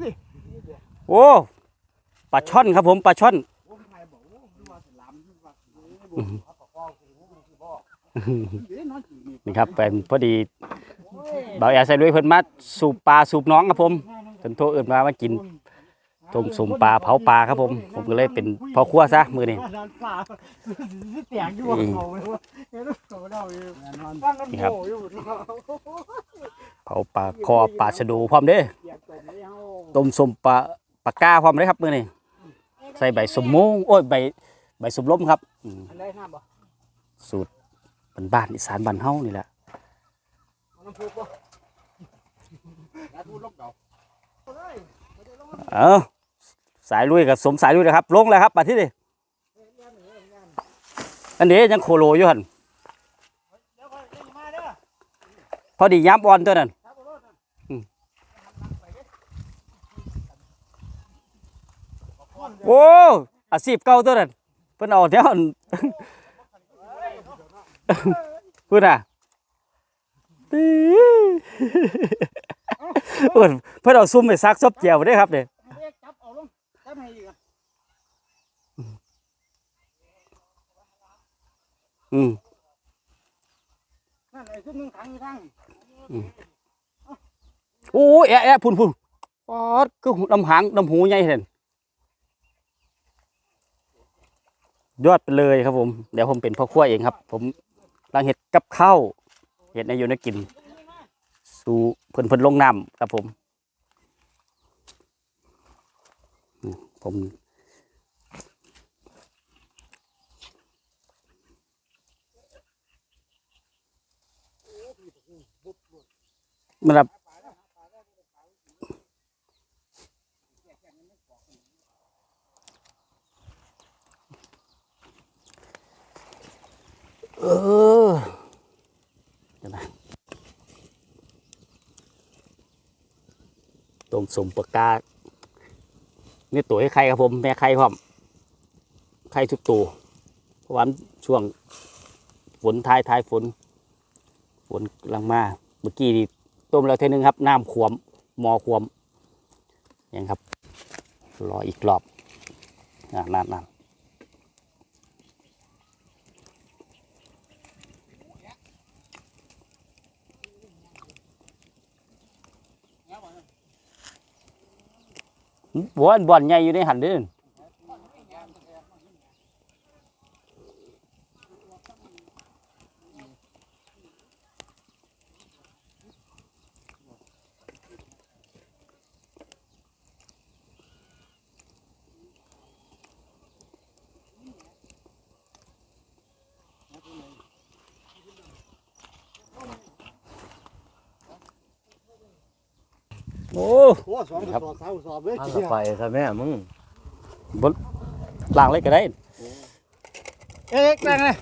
นี่โอ้ปลาช่อนครับผมปลาช่อนผมถ่ายบอกว่าดูว่าสลามดูว่าอื้อหือเขาบอกว่าคือมันคือบ่เดี๋ยวนอนจีนี่นี่ครับเป็นพอดีบ่าวแอร์ใส่ลุยเพิ่นมาสูบปลาสูบน้องครับผมเพิ่นโทรเอิ้นมามากิน ต้มสุ่มปลาเผาปลาครับผม ผมก็เลยเป็นพ่อครัวซะมื้อนี้นอนปลาเสียงอยู่ว่าเขาเลยว่าเห็นเขาเดาอยู่ฟังกันโง่อยู่เผาปลาคอปลาสะดูพร้อมเด้อเสียงตรงนี้เฮาต้มสมปลาปลากาพร้อมเด้อครับมื้อนี้ใส่ใบสมมุงโอ้ยใบใบสมล้มครับอืมอันใดห้ามบ่สูตรบ้านๆอีสานบ้านเฮานี่แหละเอา สายลุยกับสมสายลุยนะครับ ลงแล้วครับมาที่นี่อันนี้ยังโคโลอยู่หันพอดีย้ำอ่อนตัวนั้นครับบ่รอดนะโอ้อาชีพเก่าตัวนั้นเพิ่นเอาแถวอันเพิ่นอะเพิ่นเพิ่นเอาซุ่มไปซักซบเจียวเด้ครับเด้ใงจับให้อีกอะอืมนั่นไอ้ซุ่มนึงขังอยู่ทางโอ้แอะแอะพุ่นพุ่นปอดคือลำหางลำหูใหญ่เห็นยอดไปเลยครับผม เดี๋ยวผมเป็นพ่อครัวเองครับ ผมลังเห็ดกับข้าวเห็ดในอยู่ในกิน สู่เพิ่นเพิ่นลงน้ำครับผมอืม ผมมันแบบเออเดี๋ยวนะต้มสมปากกา นี่ตัวให้ใครครับผม แม่ไข่พร้อม ไข่ทุกตัวเพราะว่ามันช่วงฝนท้ายท้ายฝน ฝนกำลังมา เมื่อกี้ต้มแล้วเท่นึงครับ น้ำขวมหมอขวมยังครับ รออีกรอบอ่านั่นนั่น บอนบอนใหญ่อยู่ในหันเด้อ โอ้โอ้สองสอบสามสอบเว้ยอันเจีละยไปซะแม่มึงล้างเลยก็ได้ เอ๊ะแรงเลย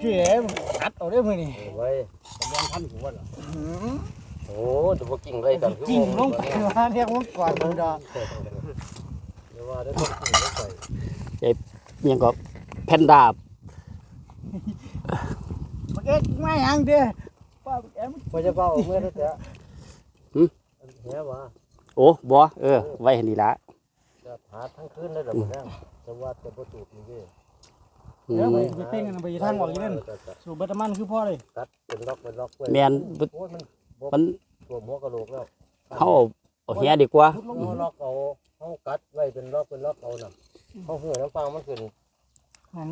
เก๋อัดเอาได้มือนี่เอาไว้กำลังพันหัวเหรอโอ้จะบ่กิ่งไรกันคือจริงลงวไปว่าเรียกว่าก่อนดูดอกเดี๋ยวว่าได้ต้องกิ่งลงไปยังก็แพนด้าเอ๊ะไม่ยังเด้อป้าแอมพอจะเป่าเอาเมื่อแล้วแต่อั นเหี้ยว่าโอ้บอเออ ไว้ให้นี่ละจะหาทั้งคืนได้ดอกบ่แน่จะว่าจะบ่ถูกนี่เด้อืเดี๋ยวมไปเต้นกันไปทางออกอีนั่นสูบเบตามันคือพ่อเลยตัดเป็นล็อกเป็นล็อกไว้แมนโอ้ยมันมันตัวหัวกะโหลกแล้วเขาเอาเฮียดีกว่าเฮาล็อกเอาเฮากัดไว้เป็นล็อกเป็นล็อกเอาน่ะเฮาเหือน้ำฟังมันขึ้น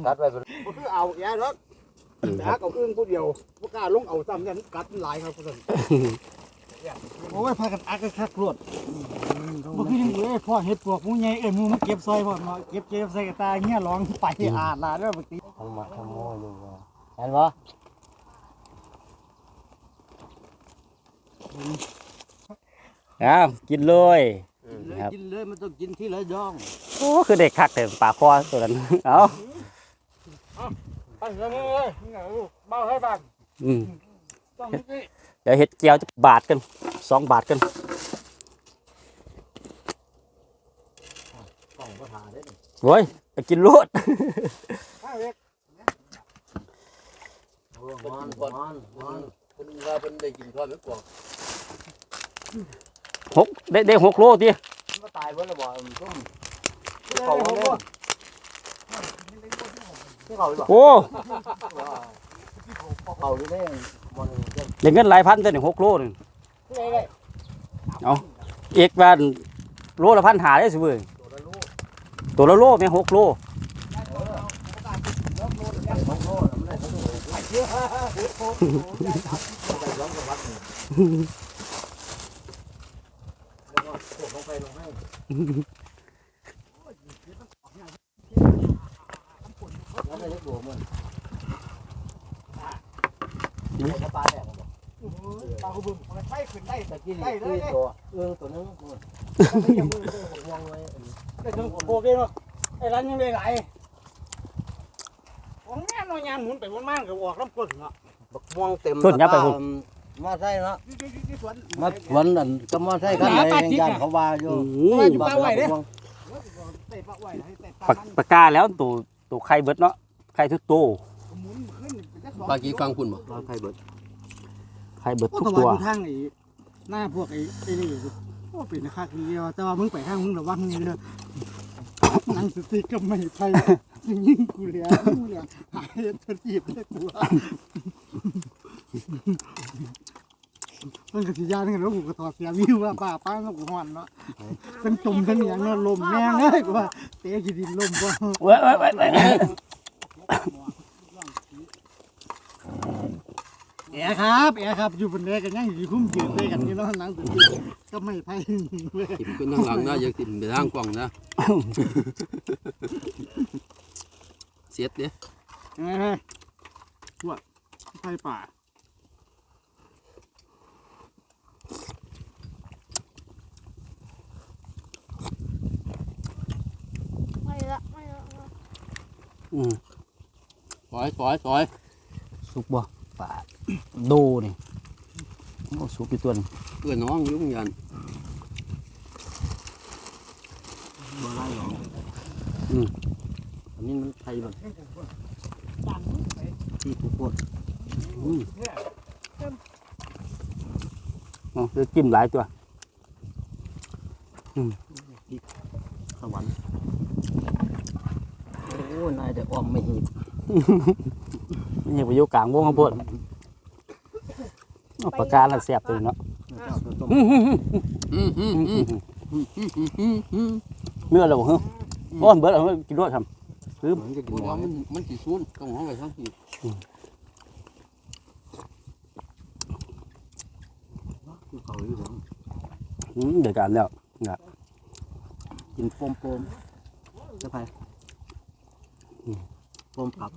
กัดไว้เป็นก็คือเอาแย่รถแต่หาเอาอึ้งผู้เดียวพวกกล้าลงเอาซ้ำเนี่ยกัดหลายครับคุณ โอ้ยพากันอักกันคักรวดบ่คือยังเอ้ยพ่อเฮ็ดปวกมูใหญ่เอ้ยมูมาเก็บซอยพ่อมาเก็บเก็บใส่กระตาเงี้ยร้องไปอาดลาเด้อบักติทำมาทำโม่อยู่ว่าเห็นบ่อ้าวกินเลยครับกินเลยมันต้องกินที่ละย่องโอ้คือเด็กคักแต่ปลาคอตัวนั้นเอาไปเลยเลยเบาให้บ้างอืมต้องนี่เดี๋ยวเห็ดแก้วจะบาทกันสองบาทกันโว้ยไปกินรนมันมันคุว่าดกินข้กหกได้ได้หกโลทีก็ตายเนระบ้าโอ้ ได้เงินหลายพันแต่หนึ่งหกโลนึงได้ได้เอกว่าโลละพันหาได้สิเว้ยตัวละลูกตัวละโลแม่งหกโลองโลมันได้ทั้งลูกไปเยอะได้ร้องกับวัดนี่แล้วก็พวกลงไปลงให้แล้วได้เล็กบัวมันนี่ก็ปลาแดงบ่ ตาเขาบึ้งมันใช้ขึ้นได้ตะกี้ได้นี่ได้คือได้ตัวเอื้องตัวนึงมันยังมือตัวห่วงไว้อันนี้ได้ถึงโบกเองเนาะไอ้ร้านยังได้หลายของแม่นอยางหมุนไปวนมาก็ออกลำก้นเนาะบักม่วงเต็มต้นยับไปพุ่น มาใช่เนาะอยู่อยู่อยู่สวนมาสวนอันก็มาใช่กันเลยย่านเขาว่าอยู่อืมบักม่วงเตะปะไว้ให้เตะปากปากกาแล้วตัวตัวไข่เบิดเนาะไข่ทุกตัวหมุนขึ้นเป็นจักสองปลากี้ฟังคุณบ่เราไทยเบิดไข่เบิดโอ้ทุกตะตัววันทางไอ้หน้าพวกไอ้ไอ้นี่โอ้เป็นคักเดียวแต่ว่ามึงไปทางมึงระวังนี่เด้อนั่งสติก็ไม่ไปยิงกูเลยกูเลยหายตัวจีบได้ตัวมันก็สิยานกันแล้วกูก็ถอดเสียวิวว่าป้าป้าก็กูฮ้อนเนาะเป็นตุ่มทั้งอย่างเนาะลมแม่งเลยกูว่าเตะกี่ดินลมบ่ เว้ยเว้ยเว้ยเว้ย แอครับแอครับอยู่บนแดกันยังอยู่คุ้มยืนได้กันนี่เนาะนั่งสติก็ไม่ไปเลยติมขึ้นทางหลังนะอย่าติมไปทางกว้างนะ เสียดเด้ยังไงเฮ้ยพวกไฟป่าไม่ละไม่ละไม่ละอืมซอยซอยซอยสุกบ่ปลาดูนี่โอ้สุกอีกตัวหนึงเพื่อนน้องยุ่งยันบ่ไล่หรอกอันนี้มันไทยมันที่ผู้คนอืมอ๋อเดี๋ยวจิ้มหลายตัวสวรรค์โอ้นายแต่อ้อมไม่หีบนี่ไปอยู่กลางวงข้างบนเอา ปากกาละแสบตัวเนาะเมื่อเราฮึอ้อนเบิร์ดเอากินรวดทำคือมันจะกินมันมันสีซูนต้องห้องไปทั้งทีเดี๋ยกันแล้วนะกินโปมโฟมจะไปโฟมกลับ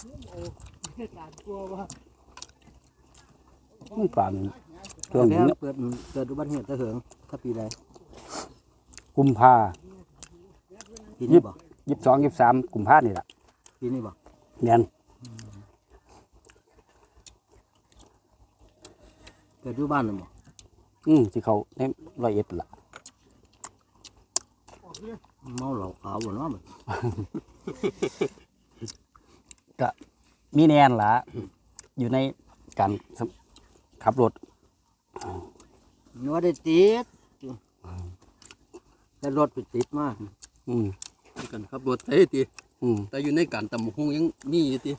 ว่ามันปลานี่เครื่องแล้นี้วเปิดเกิดอุบัติเหตุตะเหิงถ้าปีใดกุมภาปีนี้บ่ยี่สิบสองยี่สิบสามกุมภานี่แหละปีนี้บ่เนียนเกิดอยู่บ้านน่ะบ่อืมที่เขาในร้อยเอ็ดล่ะเมาเหล้าขาวบ่เนาะ บัดมีแนนล่ะอยู่ในการขับรถนัวได้ติดแต่รถไปติดมากอืมกันขับรถไทยติอืมแต่อยู่ในการตำบักหุ่งยังมีอยู่ติ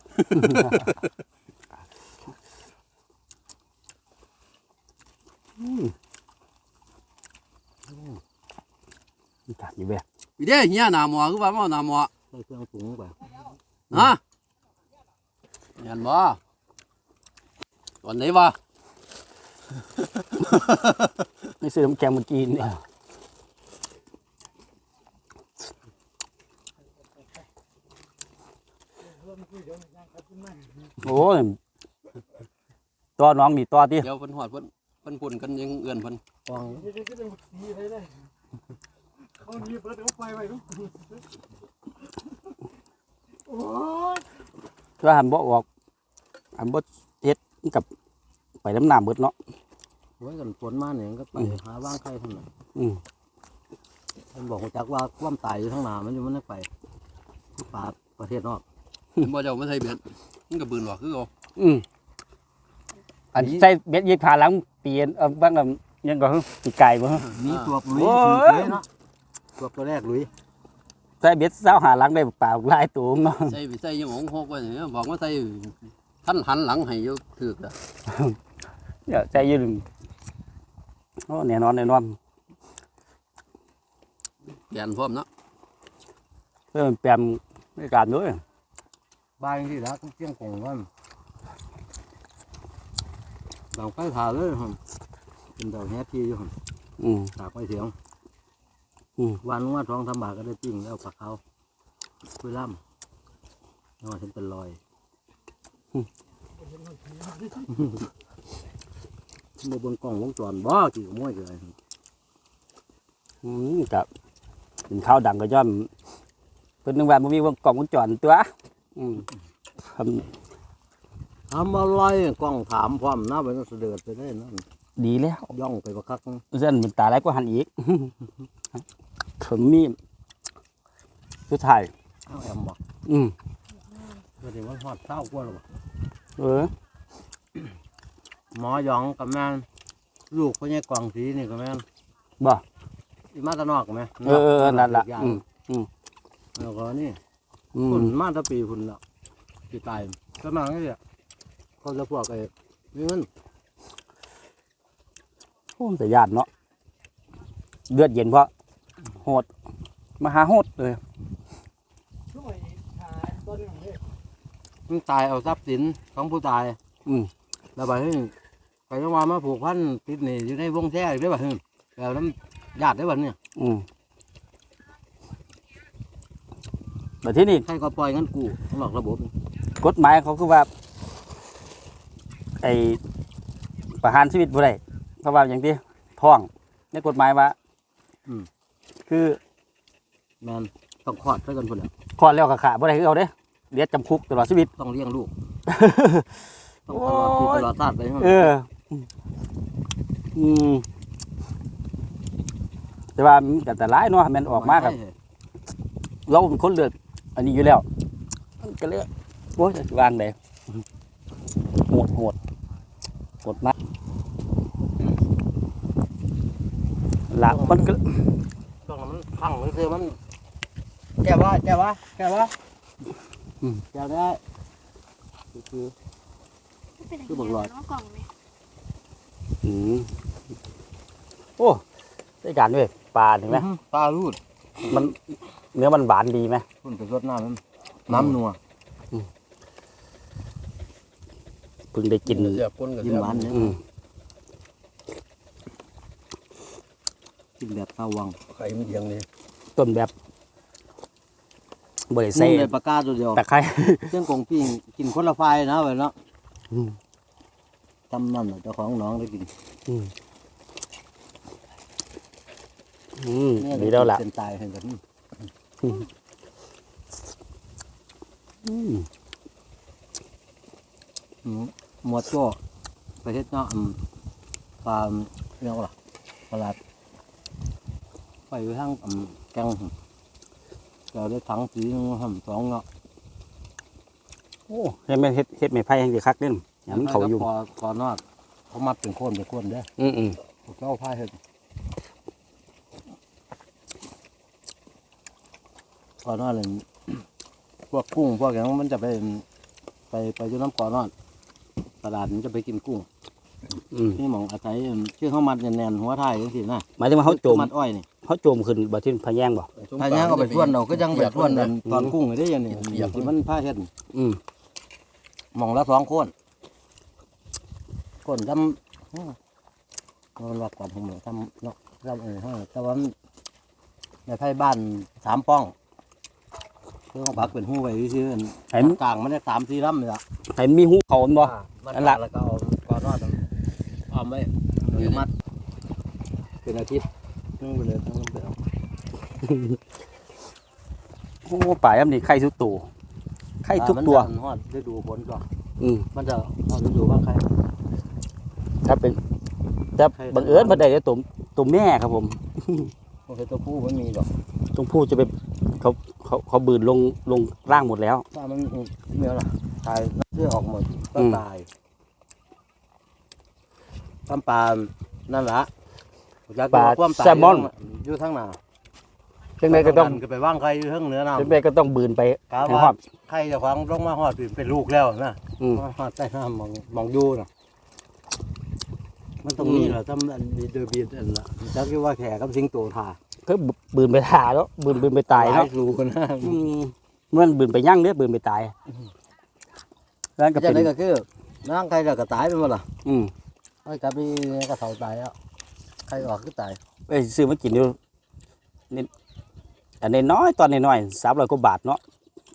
มีการอยู่แบบอีเด้เฮียหน้าหมอคือว่ามาเอาหน้าหมอใส่เครื่องปรุงไปฮะ เห็นบ่ตอนไหนวะไม่ซื้อน้ำแกงเมื่อกี้เนี่ยโอ้ยตัวน้องมีตัวที่เดี๋ยวเพิ่นฮอดเพิ่นเพิ่นปุ่นกันยังเอื้อนเพิ่นฟองนี่ก็เป็นสีเลยเลยเขาหนีเปิดเอาไฟไว้ลูกโอ้ย ถ้าหันบ่ออกหันบ่เฮ็ดกับไปน้ำน้ำเบิดเนาะไว้กันฝนมาเนี่ยก็ไปหาว่างไข่เท่านั้นอืมมันบอกจักว่าความตายอยู่ข้างหน้ามันอยู่มันไม่ไปป่าประเทศนอกบ่เจ้ามาใส่เบ็ดมันก็บืนหรอกคือเอาอืมอันใส่เบ็ดยีขาหลังเปลี่ยนเออบ้างกับยังก็ปีไก่บ่ฮะมีตัวลุยโอ้ยเนาะตัวตัวแรกลุย ใส่เบ็ดเช้าหาหลังได้เปล่าหลายตัวเนาะใส่ไปใส่ยังหงหกไว้เนี่ยบอกว่าใส่ท่านหันหลังให้อยู่ถือกอะเดี๋ยวใจยืนโอ้แน่นอนแน่นอนเปลี่ยนพร้อมเนาะเพื่อมันแปลมในการด้วยบายที่รักเจียงกงกันดาวไปถ่าเลยครับเป็นดาวแฮที่อยู่ครับอืมตากไปเสียง อืมวันว่าท้องทำบาทก็ได้ปิ้งแล้วปลาเขาคุยล่ำนอนฉันเป็นรอยมาเบิ่งกล้องวงจรบ่กี่ขโมยเกินอืมกับกินข้าวดังก็ย่อมเพิ่นนึกว่าบ่มีวงกล่องวงจรตัวอืมททำอะไรกล้องถามพร้อมหน้าไปนั่นเสด็จไปได้นั่นำดีแล้วย่องไปประคักเส้นมันตาไหลกว่าหันอีก ถึงมีสุดท้ายเอาแอมบอกอืมก็ถึงว่าทอดเศร้ากว่าหรอเออ หมอยองกับแม่นลูกพ่อใหญ่กวางสีนี่กับแม่นบ่อีมาตะนอกไหมเออเออเออนั่นล่ะยางอืมแล้วก็นี่อืคุมณมาตะปีคุณละปีตายก็มาไงเนี่ยเขาจะพวกไอ้นี่มันโอ้แต่ญาติเนาะเลือดเย็นเพราะ โหดมาหาโหดเลยช่วยหาต้นอย่างนี้มันตายเอาทรัพย์สินของผู้ตาย อืมแล้วไปนี่ไปจังหวะมาผูกพันติดหนี่อยู่ในวงแท้อีกได้ป่ะฮึแล้วน้ำญาติได้ป่ะเนี่ย อืมแต่ที่นี่ใครก็ปล่อยเงินกู้นอกระบบ กฎหมายเขาคือว่า ไอประหารชีวิตบ่ได้เพราะว่าอย่างที่ท้องในกฎหมายว่า คือแมนต้องคลอดซะกันคนละคลอดแล้วก็ขาบ่ได้คือเอาเด้เดี๋ยวจำคุกตลอดชีวิต ต้องเลี้ยงลูก ต้องตลอดปีตลอดชาติเลยเออ อืมแต่ว่ามันก็แต่ร้ายเนาะแมันออกมากับเราเป็นคนเลือกอันนี้อยู่แล้วมันก็เลยโอ้ยจะวางได้โหดโหดโหดมากหลักมันก็ต้อง มันพังมันคือมันแก้ว่าแก้ว่าแก้ว่าแก้ได้คือเป็นอย่างคือบอกหลอดเนาะกล่องนี่อืมโอ้ได้การด้วยปลาเห็นไหมปลารูด มันเนื้อมันหวานดีไหมคุณไปรดน้ำมันน้ำนัวเพิ่งได้กินเสียบคนกับกินเสียบหวานเนี่ย อืม กินแบบข้าววังไข่มันเอียงนี่ต้นแบบบริใส่เซ่เลยปลากาตัวเดียวตะไคร้เครื่องกงปิ้งกินคนละไฟนะเว้ยเนาะอืมทำนั่นน่ะเจ้าของน้องได้กินอืมดีแล้วล่ะเป็นตายเห็นกันอืมอืมหมวดโจ้ไปเฮ็ดเนาะอืมปลาเรียกว่าล่ะปลาหลาด ไปอยู่ทางอืมแกงหั่นเราได้ถังสีหนึงหั่นสองเนาะโอ้เฮ็ดไม่เฮ็ดเฮ็ดไม่ไผ่แห่งดีคักเด่นอย่างมันเขาอยู่พอพอนอดเขามัดเป็นโคนเป็นโคนเด้ออืมอืมพวกเจ้าพายเฮ็ดพอนอดเลยพวกกุ้งพวกอย่างนั้นมันจะไปไปไปอยู่น้ำก่อนอดตลาดมันจะไปกินกุ้งอืมนี่หมองอาศัยชื่อเขามัดแน่นๆหัวท้ายจังซี่นะหมายถึงว่าเขาโจมมัดอ้อยนี่ เขาโจมขึ้นบ่ที่พะแยงบ่ ถ้าย่างเอาไปทวนเราก็ยังไปทวนนั่นตอนกุ้งได้ยังนี่เปียก ที่มันพาเฮ็ดอืมหมองละสองคนคนทำอื้อมันว่าก่อนผมเหมือนทำเนาะทำเออให้แต่ว่ามันในไพ่บ้านสามป้องเพื่อพักเป็นหู้ไว้ซื่อๆอันให้มันกลางมันได้สามสี่ลำเลยละให้มันมีหูเขามันบ่มันนั่นล่ะแล้วก็เอาก้อนรอดเอาไว้เอาไว้มัดเป็นอาทิตย์ นึงไปเลยทั้งไปเอาโอ้ป่ายำนี่ไข่ทุกตัวไข่ทุกตัวอ่ามันจะฮอดฤดูฝนก่อนอืมมันจะฮอดฤดูบ้างใครถ้าเป็นถ้าบังเอิญมาได้แต่ตัวตัวแม่ครับผมโอเคตัวผู้มันมีดอกตรงผู้จะไปเขาเขาเขาบืนลงลงร่างหมดแล้วถ้ามันเมียล่ะตายเคือออกหมดก็อืมตายตำปลานั่นละ อยากปลารู้ความตายแซลมอน อยู่ทั้งหน้าจังไดก็ต้องก็ไปว่างใครอยู่ทั้งเหนือน้ำจังไดก็ต้องบืนไปกาให้ว่าฮอดใครจะฟังลงมาหอดเป็นลูกแล้วนะอืม มาหอดใต้น้ำมองมองอยู่นะมันตรงนี้แหละทำอันนี้เดอร์บีดอันละจักอยู่ว่าแขกกับสิงโตทาก็บืนไปถ่าแล้วบืนบืนไปตายหลเนาะสูงนะอืมมันบืนไปยั่งเด้อบืนไปตายแล้วก็จะเป็นได้ก็คือนั่งใครจะก็ตายไปหมดล่ะอืม ไอ้กับพี่ก็เสาตายแล้วใครออกก็ตายไปซื้อมากินอยู่นี่อันนี้น้อยตอนนี้น้อยสามร้อยกว่าบาทเนาะ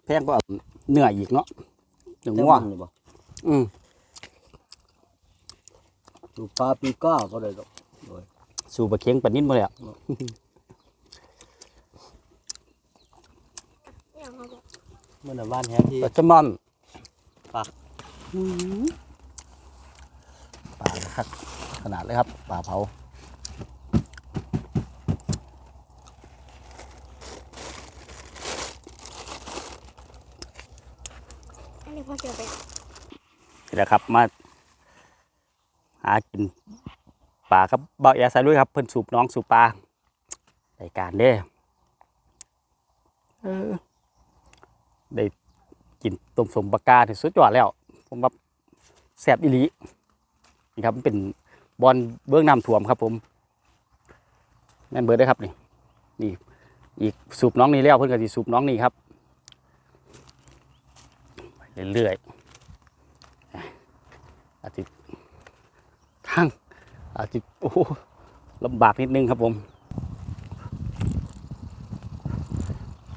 แพงก็เอาเนื้ออีกเนาะหนึ่งแต่ว่ามันนี่บ่อืมดูปลาปีก้าก็ได้ดอกสู่บะเคียงปานนิดมาเลยอะอย่างเขาบอกเมื่อน่ะบ้านแฮที่ปลาแซลมอนปลาอืมปลาครับขนาดเลยครับปลาเผา อันนี้ พอเจอไปนี่แหละครับมาหากินปลาครับเบาแอร์ใส่ลุยครับเพิ่นสูบน้องสูบปลารายการเด้เออได้กินต้มสมปากาที่สุดยอดแล้ว ผมว่าแซ่บอีหลีนี่ครับเป็นบอลเบื้องน้ำท่วมครับ ผมแม่นเบิร์ดได้ครับนี่นี่อีกสูบน้องนี่แล้วเพิ่นก็สิสูบน้องนี่ครับ เรื่อยๆอาจจะทางอาจจะโอ้ลำบากนิดนึงครับผม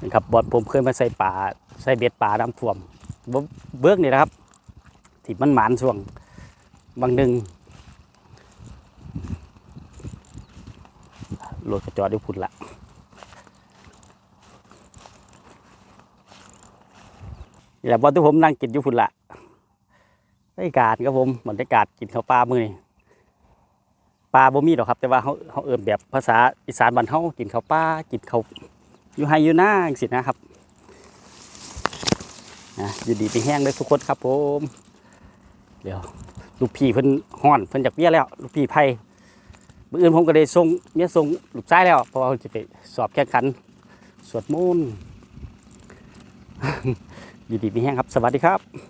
นี่ครับบอดผมเคยมาใส่ป่าใส่เบ็ดป่าน้ำท่วมบ่เบิกนี่นะครับที่มันหมานช่วงบางหนึ่งรถกระจอดด้วยพุ่นละ นี่แหละบอลที่ผมนั่งกินอยู่พุ่นละบรรยากาศครับผมบรรยากาศกินข้าวปลามือนี้ปลาบ่มีหรอกครับ แต่ว่าเขาเขาเอิ่นแบบภาษาอีสานบ้านเฮากินข้าวปลากินข้าวอยู่ไฮอยู่หน้าจังซี่นะครับนะอยู่ดีไปแห้งเลยทุกคนครับผมเดี๋ยวลูกพี่เพิ่นฮ้อนเพิ่นจากเบี้ยแล้ว ลูกพี่ไผ่มื้ออื่นผมก็ได้ส่งเมียส่งลูกชายแล้วเพราะว่าจะไปสอบแข่งขัน สวดมนต์ อยู่ดีมีแห้งครับ สวัสดีครับ